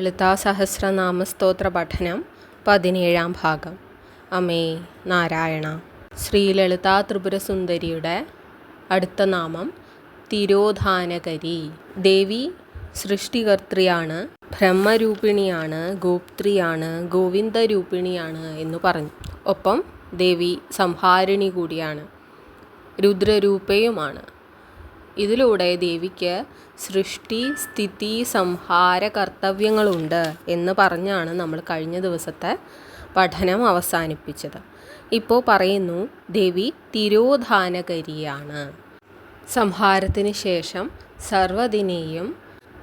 ലളിതാ സഹസ്രനാമ സ്തോത്ര പഠനം പതിനേഴാം ഭാഗം. അമേ നാരായണ. ശ്രീ ലളിതാ ത്രിപുരസുന്ദരിയുടെ അടുത്ത നാമം തിരോധാനകരി. ദേവി സൃഷ്ടികർത്തിയാണ് ബ്രഹ്മരൂപിണിയാണ് ഗോപ്ത്രിയാണ് ഗോവിന്ദരൂപിണിയാണ് എന്ന് പറഞ്ഞു. ഒപ്പം ദേവി സംഹാരിണി കൂടിയാണ് രുദ്രരൂപയുമാണ്. ഇതിലൂടെ ദേവിക്ക് സൃഷ്ടി സ്ഥിതി സംഹാര കർത്തവ്യങ്ങളുണ്ട് എന്ന് പറഞ്ഞാണ് നമ്മൾ കഴിഞ്ഞ ദിവസത്തെ പഠനം അവസാനിപ്പിച്ചത്. ഇപ്പോൾ പറയുന്നു ദേവി തിരോധാനകരിയാണ്. സംഹാരത്തിന് ശേഷം സർവതിനെയും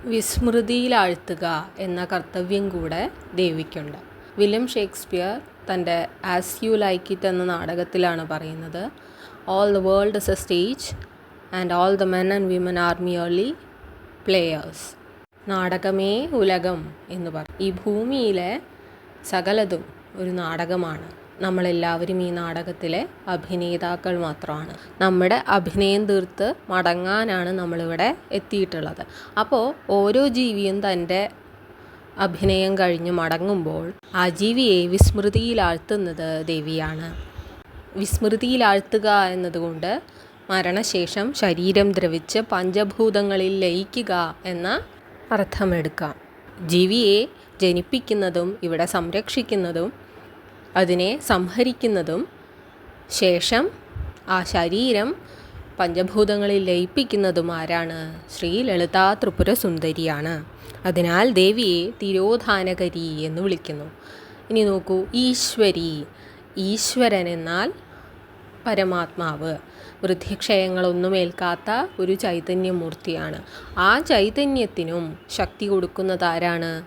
വിസ്മൃതിയിലാഴ്ത്തുക എന്ന കർത്തവ്യം കൂടെ ദേവിക്കുണ്ട്. വില്യം ഷേക്സ്പിയർ തന്റെ ആസ് യു ലൈക്ക് ഇറ്റ് എന്ന നാടകത്തിലാണ് പറയുന്നത് all the world is a stage and all the men and women are merely players നാടകമേ ഉലകം എന്ന് പറയും ഈ ഭൂമിയിലെ സകലതും ഒരു നാടകമാണ്. നമ്മളെല്ലാവരും ഈ നാടകത്തിലെ അഭിനേതാക്കൾ മാത്രമാണ്. നമ്മുടെ അഭിനയം തീർത്ത് മടങ്ങാനാണ് നമ്മളിവിടെ എത്തിയിട്ടുള്ളത്. അപ്പോൾ ഓരോ ജീവിയും തന്റെ അഭിനയം കഴിഞ്ഞ് മടങ്ങുമ്പോൾ ആ ജീവിയെ വിസ്മൃതിയിലാഴ്ത്തുന്നത് ദേവിയാണ്. വിസ്മൃതിയിലാഴ്ത്തുക എന്നതുകൊണ്ട് മരണശേഷം ശരീരം ദ്രവിച്ച് പഞ്ചഭൂതങ്ങളിൽ ലയിക്കുക എന്ന അർത്ഥമെടുക്കാം. ജീവിയെ ജനിപ്പിക്കുന്നതും ഇവിടെ സംരക്ഷിക്കുന്നതും അതിനെ സംഹരിക്കുന്നതും ശേഷം ആ ശരീരം പഞ്ചഭൂതങ്ങളിൽ ലയിപ്പിക്കുന്നതും ആരാണ്? ശ്രീ ലളിതാ ത്രിപുര സുന്ദരിയാണ് അതിനാൽ ദേവിയെ തിരോധാനകരി എന്ന് വിളിക്കുന്നു. ഇനി നോക്കൂ ഈശ്വരി. ഈശ്വരൻ എന്നാൽ പരമാത്മാവ്. വൃദ്ധിക്ഷയങ്ങളൊന്നും ഏൽക്കാത്ത ഒരു ചൈതന്യമൂർത്തിയാണ്. ആ ചൈതന്യത്തിനും ശക്തി കൊടുക്കുന്നത് ആരാണ്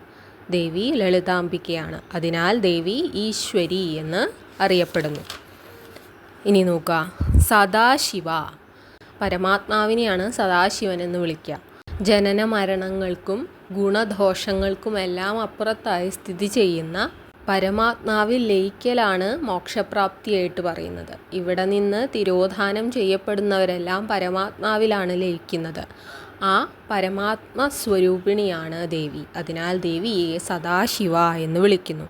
ദേവി ലളിതാംബികയാണ്. അതിനാൽ ദേവി ഈശ്വരി എന്ന് അറിയപ്പെടുന്നു. ഇനി നോക്കുക. സദാശിവ. പരമാത്മാവിനെയാണ് സദാശിവൻ എന്ന് വിളിക്കുക. ജനന മരണങ്ങൾക്കും ഗുണദോഷങ്ങൾക്കുമെല്ലാം അപ്പുറത്തായി സ്ഥിതി ചെയ്യുന്ന പരമാത്മാവിൽ ലയിക്കലാണ് മോക്ഷപ്രാപ്തിയായിട്ട് പറയുന്നത്. ഇവിടെ നിന്ന് തിരോധാനം ചെയ്യപ്പെടുന്നവരെല്ലാം പരമാത്മാവിലാണ് ലയിക്കുന്നത്. ആ പരമാത്മ സ്വരൂപിണിയാണ് ദേവി. അതിനാൽ ദേവിയെ സദാശിവ എന്ന് വിളിക്കുന്നു.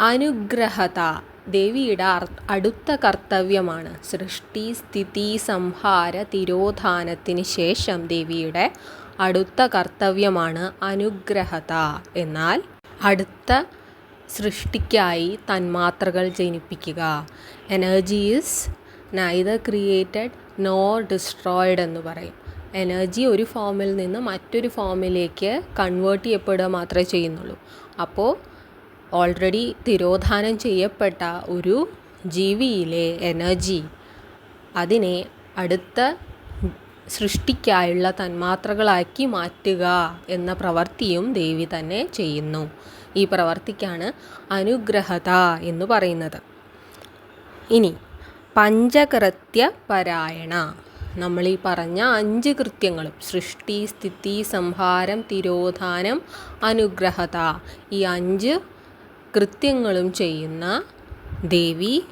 അനുഗ്രഹത ദേവിയുടെ അടുത്ത കർത്തവ്യമാണ്. സൃഷ്ടി സ്ഥിതി സംഹാര തിരോധാനത്തിന് ശേഷം ദേവിയുടെ അടുത്ത കർത്തവ്യമാണ് അനുഗ്രഹത. എന്നാൽ അടുത്ത സൃഷ്ടിക്കായി തന്മാത്രകൾ ജനിപ്പിക്കുക. Energy is neither created nor destroyed എന്ന് പറയും. എനർജി ഒരു ഫോമിൽ നിന്ന് മറ്റൊരു ഫോമിലേക്ക് കൺവേർട്ട് ചെയ്യപ്പെടുക മാത്രമേ ചെയ്യുന്നുള്ളൂ. അപ്പോൾ ഓൾറെഡി തിരോധാനം ചെയ്യപ്പെട്ട ഒരു ജീവിയിലെ എനർജി അതിനെ അടുത്ത സൃഷ്ടിക്കായുള്ള തന്മാത്രകളാക്കി മാറ്റുക എന്ന പ്രവൃത്തിയും ദേവി തന്നെ ചെയ്യുന്നു. ഈ പ്രവർത്തിക്കാണ് അനുഗ്രഹത എന്ന് പറയുന്നത്. ഇനി പഞ്ചകൃത്യ പരായണ. നമ്മൾ ഈ പറഞ്ഞ അഞ്ച് കൃത്യങ്ങളും സൃഷ്ടി സ്ഥിതി സംഹാരം തിരോധാനം അനുഗ്രഹത ഈ അഞ്ച് കൃത്യങ്ങളും ചെയ്യുന്ന ദേവി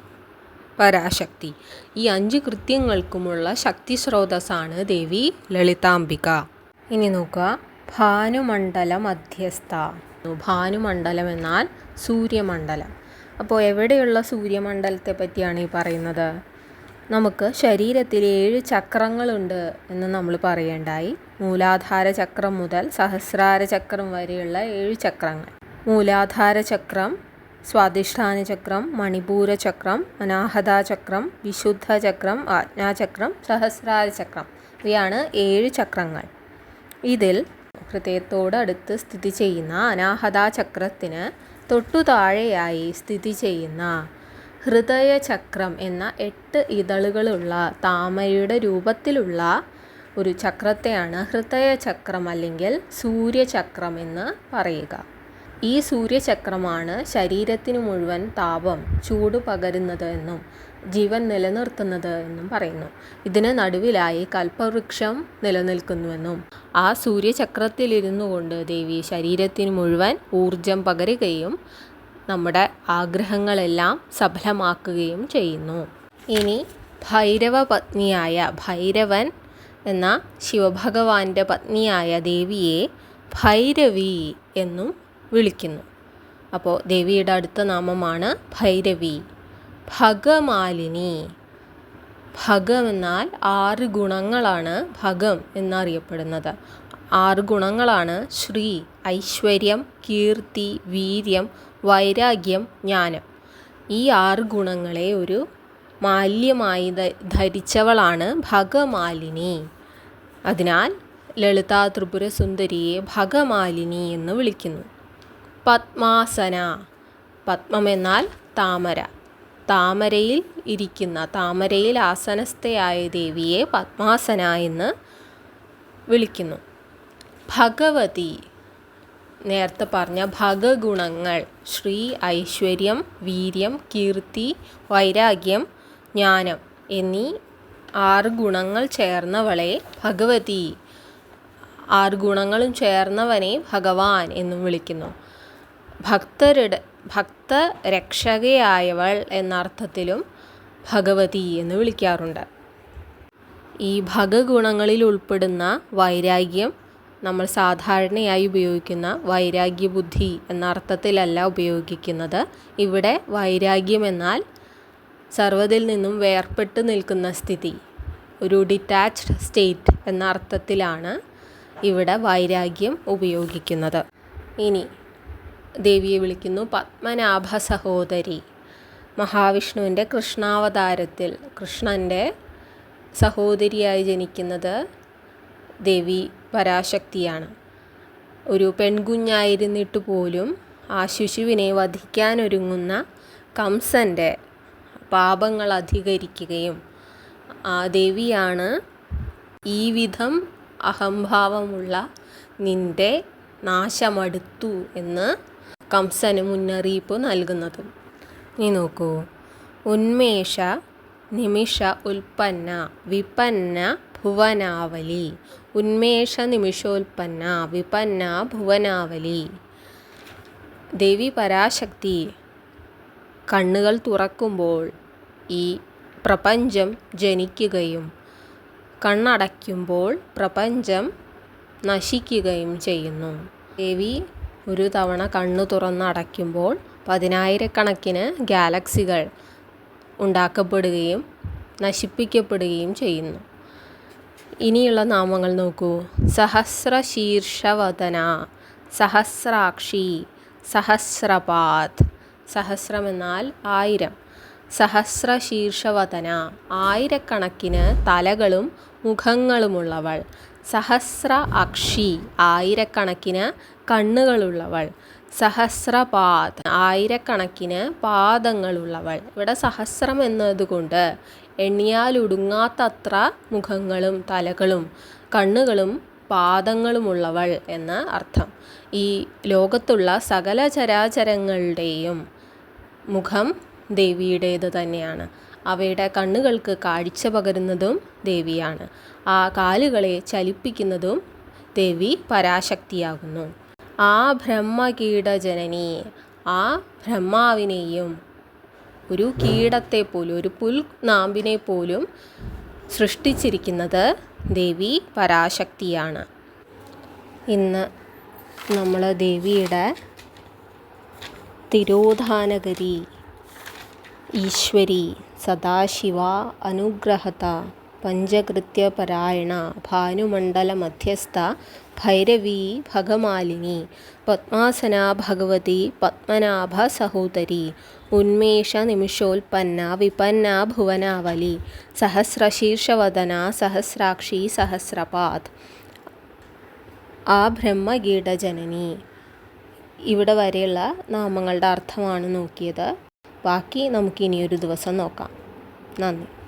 പരാശക്തി. ഈ അഞ്ച് കൃത്യങ്ങൾക്കുമുള്ള ശക്തി സ്രോതസ്സാണ് ദേവി ലളിതാംബിക. ഇനി നോക്കുക ഭാനുമണ്ഡല മധ്യസ്ഥ ഭാനുമണ്ഡലം എന്നാൽ സൂര്യമണ്ഡലം. അപ്പോൾ എവിടെയുള്ള സൂര്യമണ്ഡലത്തെ പറ്റിയാണ് ഈ പറയുന്നത്? നമുക്ക് ശരീരത്തിൽ ഏഴ് ചക്രങ്ങളുണ്ട് എന്ന് നമ്മൾ പറയേണ്ടായി. മൂലാധാര ചക്രം മുതൽ സഹസ്രാര ചക്രം വരെയുള്ള ഏഴ് ചക്രങ്ങൾ. മൂലാധാര ചക്രം സ്വാധിഷ്ഠാന ചക്രം മണിപൂര ചക്രം അനാഹത ചക്രം വിശുദ്ധ ചക്രം ആജ്ഞാചക്രം സഹസ്രാര ചക്രം. ഇവയാണ് ഏഴ് ചക്രങ്ങൾ. ഇതിൽ ഹൃദയത്തോട് അടുത്ത് സ്ഥിതി ചെയ്യുന്ന അനാഹതാ ചക്രത്തിന് തൊട്ടു താഴെയായി സ്ഥിതി ചെയ്യുന്ന ഹൃദയചക്രം എന്ന എട്ട് ഇതളുകളുള്ള താമരയുടെ രൂപത്തിലുള്ള ഒരു ചക്രത്തെയാണ് ഹൃദയചക്രം അല്ലെങ്കിൽ സൂര്യചക്രം എന്ന് പറയുക. ഈ സൂര്യചക്രമാണ് ശരീരത്തിന് മുഴുവൻ താപം ചൂട് പകരുന്നത് എന്നും ജീവൻ നിലനിർത്തുന്നത് എന്നും പറയുന്നു. ഇതിന് നടുവിലായി കൽപ്പവൃക്ഷം നിലനിൽക്കുന്നുവെന്നും ആ സൂര്യചക്രത്തിലിരുന്നു കൊണ്ട് ദേവി ശരീരത്തിന് മുഴുവൻ ഊർജം പകരുകയും നമ്മുടെ ആഗ്രഹങ്ങളെല്ലാം സഫലമാക്കുകയും ചെയ്യുന്നു. ഇനി ഭൈരവ പത്നിയായ ഭൈരവൻ എന്ന ശിവഭഗവാന്റെ പത്നിയായ ദേവിയെ ഭൈരവി എന്നും വിളിക്കുന്നു. അപ്പോൾ ദേവിയുടെ അടുത്ത നാമമാണ് ഭൈരവി. ഭഗമാലിനി. ഭഗം എന്നാൽ ആറ് ഗുണങ്ങളാണ് ഭഗം എന്നറിയപ്പെടുന്നത്. ആറ് ഗുണങ്ങളാണ് ശ്രീ ഐശ്വര്യം കീർത്തി വീര്യം വൈരാഗ്യം ജ്ഞാനം. ഈ ആറ് ഗുണങ്ങളെ ഒരു മാല്യമായി ധരിച്ചവളാണ് ഭഗമാലിനി. അതിനാൽ ലളിതാ ത്രിപുര സുന്ദരിയെ ഭഗമാലിനി എന്ന് വിളിക്കുന്നു. പത്മാസന. പത്മം എന്നാൽ താമര. താമരയിൽ ഇരിക്കുന്ന താമരയിൽ ആസനസ്ഥയായ ദേവിയെ പത്മാസന എന്ന് വിളിക്കുന്നു. ഭഗവതി നേരത്തെ പറഞ്ഞ ഭഗഗുണങ്ങൾ ശ്രീ ഐശ്വര്യം വീര്യം കീർത്തി വൈരാഗ്യം ജ്ഞാനം എന്നീ ആറ് ഗുണങ്ങൾ ചേർന്നവളെ ഭഗവതി ആറ് ഗുണങ്ങളും ചേർന്നവനെ ഭഗവാൻ എന്നും വിളിക്കുന്നു. ഭക്തരുടെ ഭക്തരക്ഷകയായവൾ എന്നർത്ഥത്തിലും ഭഗവതി എന്ന് വിളിക്കാറുണ്ട്. ഈ ഭഗഗുണങ്ങളിൽ ഉൾപ്പെടുന്ന വൈരാഗ്യം നമ്മൾ സാധാരണയായി ഉപയോഗിക്കുന്ന വൈരാഗ്യ ബുദ്ധി എന്ന അർത്ഥത്തിലല്ല ഉപയോഗിക്കുന്നത്. ഇവിടെ വൈരാഗ്യം എന്നാൽ സർവതിൽ നിന്നും വേർപെട്ട് നിൽക്കുന്ന സ്ഥിതി ഒരു ഡിറ്റാച്ച്ഡ് സ്റ്റേറ്റ് എന്ന അർത്ഥത്തിലാണ് ഇവിടെ വൈരാഗ്യം ഉപയോഗിക്കുന്നത്. ഇനി ദേവിയെ വിളിക്കുന്നു. പത്മനാഭ സഹോദരി മഹാവിഷ്ണുവിന്റെ കൃഷ്ണാവതാരത്തിൽ കൃഷ്ണന്റെ സഹോദരിയായി ജനിക്കുന്നത് ദേവി പരാശക്തിയാണ്. ഒരു പെൺകുഞ്ഞായിരുന്നിട്ട് പോലും ആ ശിശുവിനെ വധിക്കാനൊരുങ്ങുന്ന കംസന്റെ പാപങ്ങൾ അധികരിക്കുകയും ആ ദേവിയാണ് ഈ വിധം അഹംഭാവമുള്ള നിന്റെ നാശമടുത്തു എന്ന് കംസന് മുന്നറിയിപ്പ് നൽകുന്നതും. നീ നോക്കൂ. ഉന്മേഷ നിമിഷ ഉൽപ്പന്ന വിപന്ന ഭുവനാവലി. ഉന്മേഷ നിമിഷോൽപ്പന്ന വിപന്ന ഭുവനാവലി. ദേവി പരാശക്തി. കണ്ണുകൾ തുറക്കുമ്പോൾ ഈ പ്രപഞ്ചം ജനിക്കുകയും കണ്ണടയ്ക്കുമ്പോൾ പ്രപഞ്ചം നശിക്കുകയും ചെയ്യുന്നു. ദേവി ഒരു തവണ കണ്ണു തുറന്നടയ്ക്കുമ്പോൾ പതിനായിരക്കണക്കിന് ഗാലക്സികൾ ഉണ്ടാക്കപ്പെടുകയും നശിപ്പിക്കപ്പെടുകയും ചെയ്യുന്നു. ഇനിയുള്ള നാമങ്ങൾ നോക്കൂ. സഹസ്രശീർഷവദന സഹസ്രാക്ഷി സഹസ്രപാത് സഹസ്രം എന്നാൽ ആയിരം. സഹസ്രശീർഷവദന ആയിരക്കണക്കിന് തലകളും മുഖങ്ങളുമുള്ളവൾ. സഹസ്ര അക്ഷി ആയിരക്കണക്കിന് കണ്ണുകളുള്ളവൾ. സഹസ്രപാദ് ആയിരക്കണക്കിന് പാദങ്ങളുള്ളവൾ. ഇവിടെ സഹസ്രം എന്നതുകൊണ്ട് എണ്ണിയാലൊടുങ്ങാത്തത്ര മുഖങ്ങളും തലകളും കണ്ണുകളും പാദങ്ങളുമുള്ളവൾ എന്ന അർത്ഥം. ഈ ലോകത്തുള്ള സകല ചരാചരങ്ങളുടെയും മുഖം ദേവിയുടേത് തന്നെയാണ്. അവയുടെ കണ്ണുകൾക്ക് കാഴ്ച പകരുന്നതും ദേവിയാണ്. ആ കാലുകളെ ചലിപ്പിക്കുന്നതും ദേവി പരാശക്തിയാകുന്നു. ആ ബ്രഹ്മകീട ജനനി ആ ബ്രഹ്മാവിനെയും ഒരു കീടത്തെ പോലും ഒരു പുൽ നാമ്പിനെ പോലും സൃഷ്ടിച്ചിരിക്കുന്നത് ദേവി പരാശക്തിയാണ്. ഇന്ന് നമ്മൾ ദേവിയുടെ തിരോധാനഗരി ഈശ്വരി സദാശിവ അനുഗ്രഹത പഞ്ചകൃത്യപരായണ ഭാനുമണ്ഡലമധ്യസ്ഥ ഭൈരവി ഭഗമാലിനി പത്മാസന ഭഗവതി പത്മനാഭ സഹോദരി ഉന്മേഷ നിമിഷോൽപ്പന്ന വിപന്ന ഭുവനാവലി സഹസ്രശീർഷവദന സഹസ്രാക്ഷി സഹസ്രപാത് ആ ബ്രഹ്മഗീഡജനനി ഇവിടെ വരെയുള്ള നാമങ്ങളുടെ അർത്ഥമാണ് നോക്കിയത്. ബാക്കി നമുക്കിനിയൊരു ദിവസം നോക്കാം. നന്ദി.